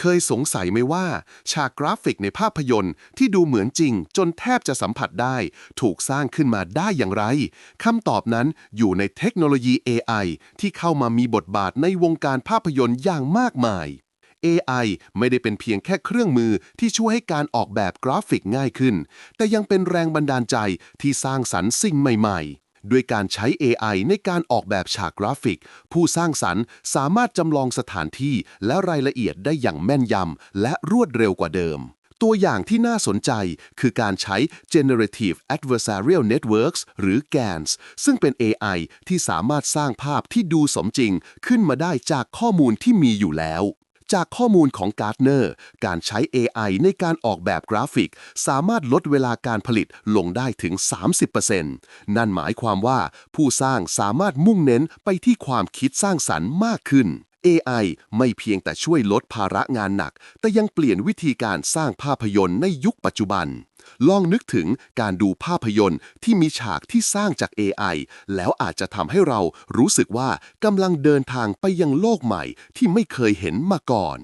เคยสงสัยไหมว่า ฉากกราฟิกในภาพยนตร์ที่ดูเหมือนจริง จนแทบจะสัมผัสได้ ถูกสร้างขึ้นมาได้อย่างไรคำตอบนั้นอยู่ในเทคโนโลยี AI ที่เข้ามามีบทบาทในวงการภาพยนตร์อย่างมากมาย AI ไม่ได้เป็นเพียงแค่เครื่องมือที่ช่วยให้การออกแบบกราฟิกง่ายขึ้น แต่ยังเป็นแรงบันดาลใจที่สร้างสรรค์สิ่งใหม่ ๆ ด้วยการใช้ AI ในการออกแบบฉากกราฟิก ผู้สร้างสรรค์สามารถจำลองสถานที่และรายละเอียดได้อย่างแม่นยำและรวดเร็วกว่าเดิม ตัวอย่างที่น่าสนใจคือการใช้ Generative Adversarial Networks หรือ GANs ซึ่งเป็น AI ที่สามารถสร้างภาพที่ดูสมจริงขึ้นมาได้จากข้อมูลที่มีอยู่แล้ว จากข้อมูลของ Gartner การใช้ AI ในการออกแบบกราฟิก สามารถลดเวลาการผลิตลงได้ถึง 30%นั่นหมายความว่าผู้สร้างสามารถมุ่งเน้นไปที่ความคิดสร้างสรรค์มากขึ้น AI ไม่เพียงแต่ช่วยลดภาระงานหนัก แต่ยังเปลี่ยนวิธีการสร้างภาพยนตร์ในยุคปัจจุบัน ลองนึกถึงการดูภาพยนตร์ที่มีฉากที่สร้างจาก AI แล้วอาจจะทำให้เรารู้สึกว่ากำลังเดินทางไปยังโลกใหม่ที่ไม่เคยเห็นมาก่อน